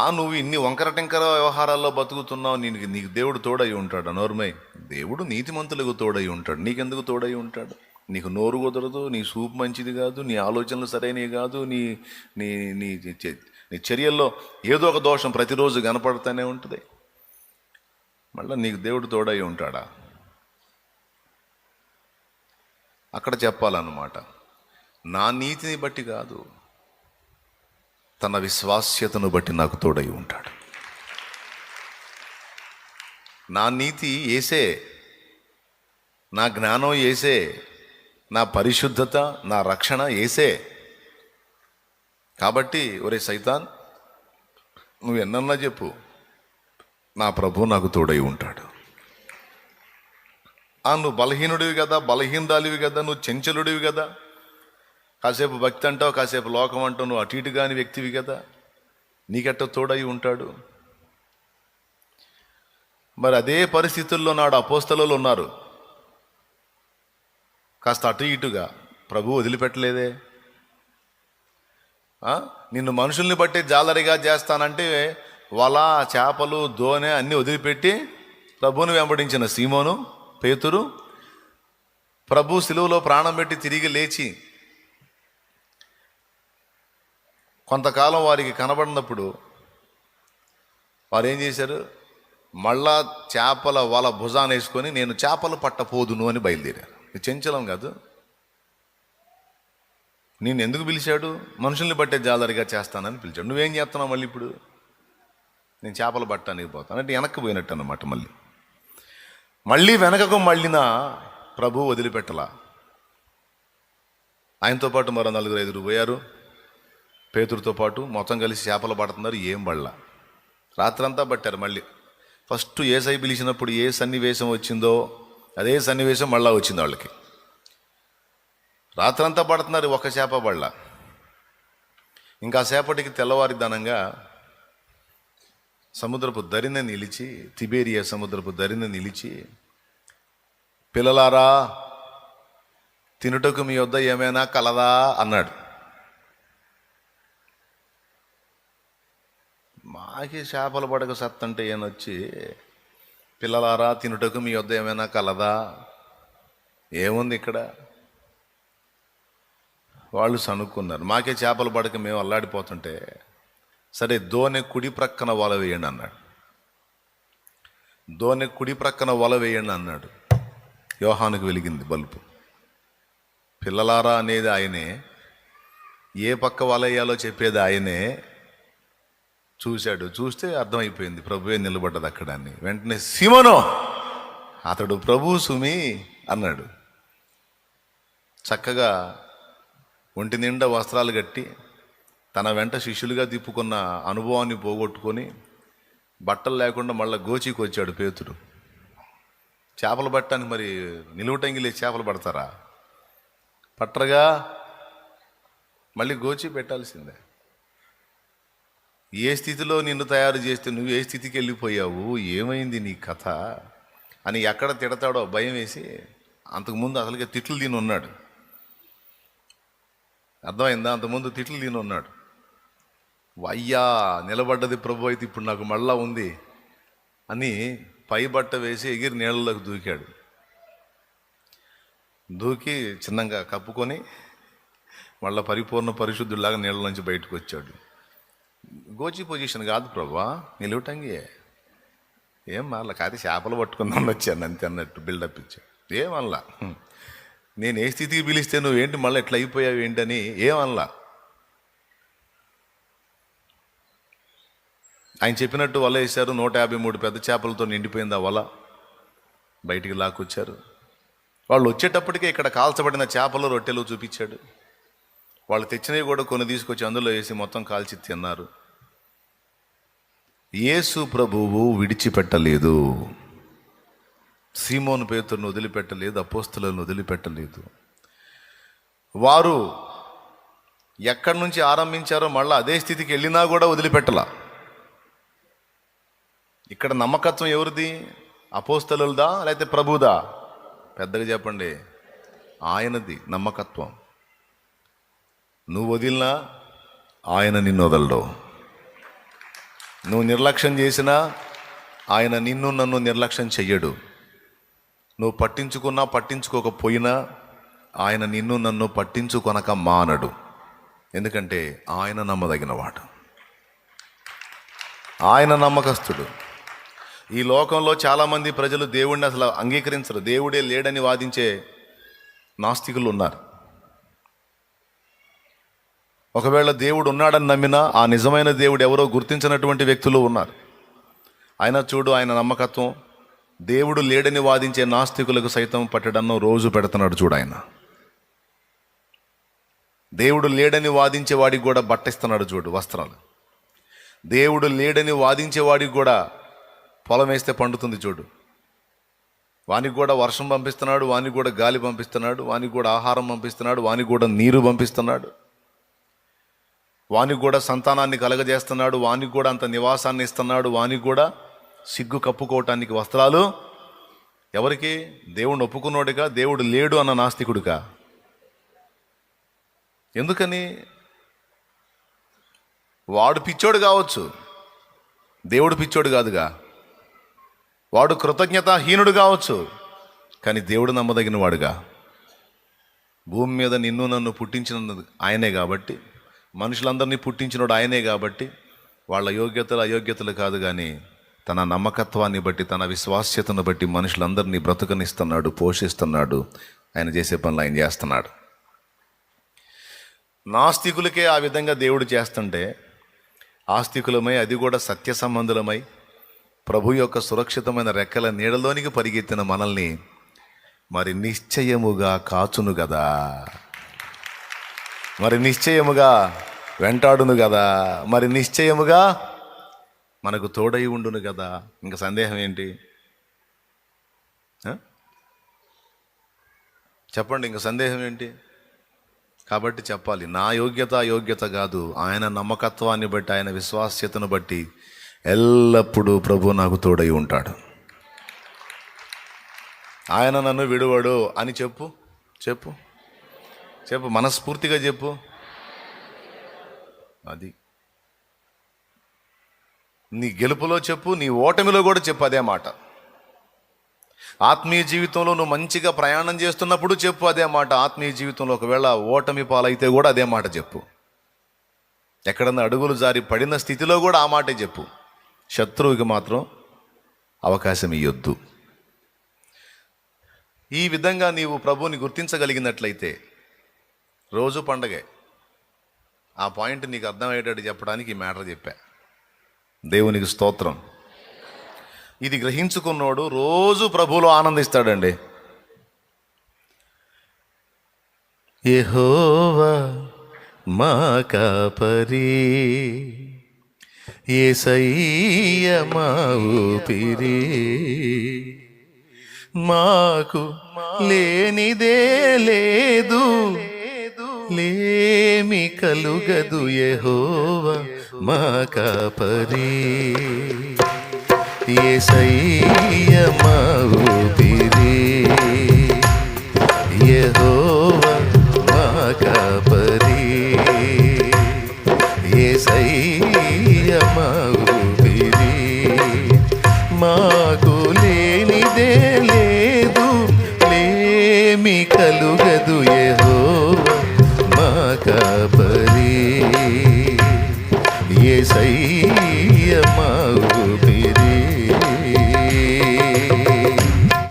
ఆ నువ్వు ఇన్ని వంకర టెంకర వ్యవహారాల్లో బతుకుతున్నావు నీకు నీకు దేవుడు తోడై ఉంటాడు నోర్మై దేవుడు నీతిమంతులకు తోడై ఉంటాడు. నీకెందుకు తోడై ఉంటాడు? నీకు నోరు కుదరదు నీ సూప్ మంచిది కాదు నీ ఆలోచనలు సరైనవి కాదు నీ నీ నీ నీ చర్యల్లో ఏదో ఒక దోషం ప్రతిరోజు కనపడుతూనే ఉంటుంది. మళ్ళీ నీకు దేవుడు తోడై ఉంటాడా? అక్కడ చెప్పాలన్నమాట. నా నీతిని బట్టి కాదు. తన విశ్వాస్యతను బట్టి నాకు తోడై ఉంటాడు. నా నీతి ఏసే నా జ్ఞానం ఏసే నా పరిశుద్ధత నా రక్షణ ఏసే. కాబట్టి ఒరే సైతాన్ నువ్వు ఎన్నన్నా చెప్పు నా ప్రభు నాకు తోడై ఉంటాడు. ఆ నువ్వు బలహీనుడివి కదా బలహీనరాలివి కదా నువ్వు చెంచలుడివి కదా కాసేపు భక్తి అంటావు కాసేపు లోకం అంటావు నువ్వు అటు ఇటు కాని వ్యక్తివి కదా. నీకెట్ట తోడై ఉంటాడు? మరి అదే పరిస్థితుల్లో నాడు అపోస్తలలో ఉన్నారు. కాస్త అటు ఇటుగా. ప్రభు వదిలిపెట్టలేదే. నిన్ను మనుషుల్ని బట్టి జాలరిగా చేస్తానంటే వల చేపలు దోనె అన్నీ వదిలిపెట్టి ప్రభువుని వెంబడించిన సీమోను పేతురు ప్రభు సిలువలో ప్రాణం పెట్టి తిరిగి లేచి కొంతకాలం వారికి కనబడినప్పుడు వారు ఏం చేశారు? మళ్ళా చేపల వల భుజాన వేసుకొని నేను చేపలు పట్టపోదును అని బయలుదేరారు. ఇది చెంచలం కాదు. నేను ఎందుకు పిలిచాడు? మనుషుల్ని బట్టే జాలరిగా చేస్తానని పిలిచాడు. నువ్వేం చేస్తున్నావు మళ్ళీ ఇప్పుడు? నేను చేపలు పట్టడానికి పోతాను. అంటే వెనక్కి పోయినట్టు అన్నమాట మళ్ళీ. మళ్ళీ వెనకకు మళ్ళిన ప్రభు వదిలిపెట్టలా. ఆయనతో పాటు మరో నలుగురు ఐదుగురు పోయారు. పేతుడితో పాటు మొత్తం కలిసి చేపలు పడుతున్నారు ఏం పళ్ళ రాత్రంతా పట్టారు మళ్ళీ. ఫస్ట్ ఏ సై పిలిచినప్పుడు ఏ సన్నివేశం వచ్చిందో అదే సన్నివేశం మళ్ళా వచ్చింది వాళ్ళకి. రాత్రంతా పడుతున్నారు ఒక చేప బళ్ళ ఇంకా సేపటికి తెల్లవారిదనంగా సముద్రపు దరిన నిలిచి తిబేరియా సముద్రపు దరిన నిలిచి పిల్లలారా తినుటకు మీ వద్ద ఏమైనా కలదా అన్నాడు. మాకి చేపలు పడక సత్తంటే వచ్చి పిల్లలారా తినుటకు మీ వద్ద ఏమైనా కలదా? ఏముంది ఇక్కడ? వాళ్ళు సనుక్కున్నారు మాకే చేపలు పడక మేము అల్లాడిపోతుంటే సరే దోనె కుడి ప్రక్కన వల వేయండి అన్నాడు. దోనె కుడి ప్రక్కన వల వేయండి అన్నాడు. యోహానుకు వెలిగింది బల్బు పిల్లలారా అనేది ఆయనే. ఏ పక్క వల వేయాలో చెప్పేది ఆయనే. చూశాడు. చూస్తే అర్థమైపోయింది. ప్రభువే నిలబడ్డది అక్కడ అని. వెంటనే సిమనో అతడు ప్రభు సుమి అన్నాడు. చక్కగా ఒంటి నిండా వస్త్రాలు కట్టి తన వెంట శిష్యులుగా తిప్పుకున్న అనుభవాన్ని పోగొట్టుకొని బట్టలు లేకుండా మళ్ళీ గోచికి వచ్చాడు పేతుడు చేపలు పట్టడానికి మరి నిలువుటంగిలే చేపలు పడతారా? పట్టరుగా మళ్ళీ గోచి పెట్టాల్సిందే. ఏ స్థితిలో నిన్ను తయారు చేస్తే నువ్వు ఏ స్థితికి వెళ్ళిపోయావు? ఏమైంది నీ కథ? అని ఎక్కడ తిడతాడో భయం వేసి అంతకుముందు అసలుగా తిట్లు తిని ఉన్నాడు. అర్థమైందా? అంతకుముందు తిట్లు తిని ఉన్నాడు. అయ్యా నిలబడ్డది ప్రభు అయితే ఇప్పుడు నాకు మళ్ళా ఉంది అని పై బట్ట వేసి ఎగిరి నీళ్ళలోకి దూకాడు. దూకి చిన్నగా కప్పుకొని మళ్ళా పరిపూర్ణ పరిశుద్ధులాగా నీళ్ళ నుంచి బయటకు వచ్చాడు. గోచి పొజిషన్ కాదు ప్రభా నిలువటంగే ఏం మళ్ళా కాదు చేపలు పట్టుకుందాం వచ్చాను అంతే అన్నట్టు బిల్డప్ ఇచ్చాడు. ఏమల్లా నేను ఏ స్థితికి పిలిస్తే నువ్వేంటి మళ్ళీ ఎట్లా అయిపోయావు ఏంటని ఏమల్లా ఆయన చెప్పినట్టు వల వేశారు నూట యాభై మూడు పెద్ద చేపలతో నిండిపోయింది ఆ వల. బయటికి లాక్కొచ్చారు. వాళ్ళు వచ్చేటప్పటికే ఇక్కడ కాల్చబడిన చేపలు రొట్టెలు చూపించాడు. వాళ్ళు తెచ్చినవి కూడా కొన్ని తీసుకొచ్చి అందులో వేసి మొత్తం కాల్చి తిన్నారు. యేసు ప్రభువు విడిచిపెట్టలేదు. సీమోను పేతురును వదిలిపెట్టలేదు అపోస్తులను వదిలిపెట్టలేదు. వారు ఎక్కడి నుంచి ఆరంభించారో మళ్ళీ అదే స్థితికి వెళ్ళినా కూడా వదిలిపెట్టలా. ఇక్కడ నమ్మకత్వం ఎవరిది? అపోస్తలుదా లేకపోతే ప్రభుదా? పెద్దగా చెప్పండి. ఆయనది నమ్మకత్వం. నువ్వు వదిలినా ఆయన నిన్ను వదలడు. నువ్వు నిర్లక్ష్యం చేసినా ఆయన నిన్ను నన్ను నిర్లక్ష్యం చెయ్యడు. నువ్వు పట్టించుకున్నా పట్టించుకోకపోయినా ఆయన నిన్ను నన్ను పట్టించుకొనక మానడు. ఎందుకంటే ఆయన నమ్మదగినవాడు. ఆయన నమ్మకస్తుడు. ఈ లోకంలో చాలామంది ప్రజలు దేవుడిని అసలు అంగీకరించరు. దేవుడే లేడని వాదించే నాస్తికులు ఉన్నారు. ఒకవేళ దేవుడు ఉన్నాడని నమ్మినా ఆ నిజమైన దేవుడు ఎవరో గుర్తించినటువంటి వ్యక్తులు ఉన్నారు. ఆయన చూడు ఆయన నమ్మకత్వం దేవుడు లేడని వాదించే నాస్తికులకు సైతం పట్టడన్నం రోజు పెడుతున్నాడు చూడు ఆయన. దేవుడు లేడని వాదించే వాడికి కూడా బట్టిస్తున్నాడు చూడు వస్త్రాలు. దేవుడు లేడని వాదించే వాడికి కూడా పొలం వేస్తే పండుతుంది చూడు. వానికి కూడా వర్షం పంపిస్తున్నాడు వానికి కూడా గాలి పంపిస్తున్నాడు వానికి కూడా ఆహారం పంపిస్తున్నాడు వానికి కూడా నీరు పంపిస్తున్నాడు. వానికి కూడా సంతానాన్ని కలగజేస్తున్నాడు వానికి కూడా అంత నివాసాన్ని ఇస్తున్నాడు వానికి కూడా సిగ్గు కప్పుకోవటానికి వస్త్రాలు. ఎవరికి? దేవుడిని ఒప్పుకున్నోడిగా దేవుడు లేడు అన్న నాస్తికుడుగా ఎందుకని? వాడు పిచ్చోడు కావచ్చు. దేవుడు పిచ్చోడు కాదుగా. వాడు కృతజ్ఞతాహీనుడు కావచ్చు. కానీ దేవుడు నమ్మదగిన వాడుగా భూమి మీద నిన్ను నన్ను పుట్టించిన ఆయనే కాబట్టి మనుషులందరినీ పుట్టించినోడు ఆయనే కాబట్టి వాళ్ళ యోగ్యతలు అయోగ్యతలు కాదు కానీ తన నమ్మకత్వాన్ని బట్టి తన విశ్వాస్యతను బట్టి మనుషులందరినీ బ్రతుకనిస్తున్నాడు పోషిస్తున్నాడు. ఆయన చేసే పనులు ఆయన చేస్తున్నాడు. నాస్తికులకే ఆ విధంగా దేవుడు చేస్తుంటే ఆస్తికులమై అది కూడా సత్య సంబంధులమై ప్రభు యొక్క సురక్షితమైన రెక్కల నీడలోనికి పరిగెత్తిన మనల్ని మరి నిశ్చయముగా కాచును కదా మరి నిశ్చయముగా వెంటాడును కదా మరి నిశ్చయముగా మనకు తోడై ఉండును కదా ఇంకా సందేహం ఏంటి? చెప్పండి ఇంకా సందేహం ఏంటి? కాబట్టి చెప్పాలి నా యోగ్యత యోగ్యత కాదు. ఆయన నమ్మకత్వాన్ని బట్టి ఆయన విశ్వాస్యతను బట్టి ఎల్లప్పుడూ ప్రభు నాకు తోడై ఉంటాడు. ఆయన నన్ను విడువడు అని చెప్పు చెప్పు. చెప్పు మనస్ఫూర్తిగా చెప్పు. అది. నీ గెలుపులో చెప్పు నీ ఓటమిలో కూడా చెప్పు అదే మాట. ఆత్మీయ జీవితంలో నువ్వు మంచిగా ప్రయాణం చేస్తున్నప్పుడు చెప్పు అదే మాట. ఆత్మీయ జీవితంలో ఒకవేళ ఓటమి పాలైతే కూడా అదే మాట చెప్పు. ఎక్కడన్నా అడుగులు జారి పడిన స్థితిలో కూడా ఆ మాటే చెప్పు. శత్రువుకి మాత్రం అవకాశం ఇవ్వద్దు ఈ విధంగా నీవు ప్రభువుని గుర్తించగలిగినట్లయితే రోజు పండగే. ఆ పాయింట్ నీకు అర్థమయ్యేటట్టు చెప్పడానికి ఈ మ్యాటర్ చెప్పా. దేవునికి స్తోత్రం. ఇది గ్రహించుకున్నోడు రోజు ప్రభువులో ఆనందిస్తాడండి. యెహోవా మా కాపరి ఏసయ్య మా ఊపిరి. మాకు లేనిదే లేదు. లేమి కలుగదు యెహోవా మా కాపరి ఏసయ్య మా ఊపిరి యెహోవా మా కాపరి ఏసయ్య మా ఊపిరి మాకు లేనిదే లేదు లేమి కలుగదు యెహోవా. మా ఏ ఏసయ్య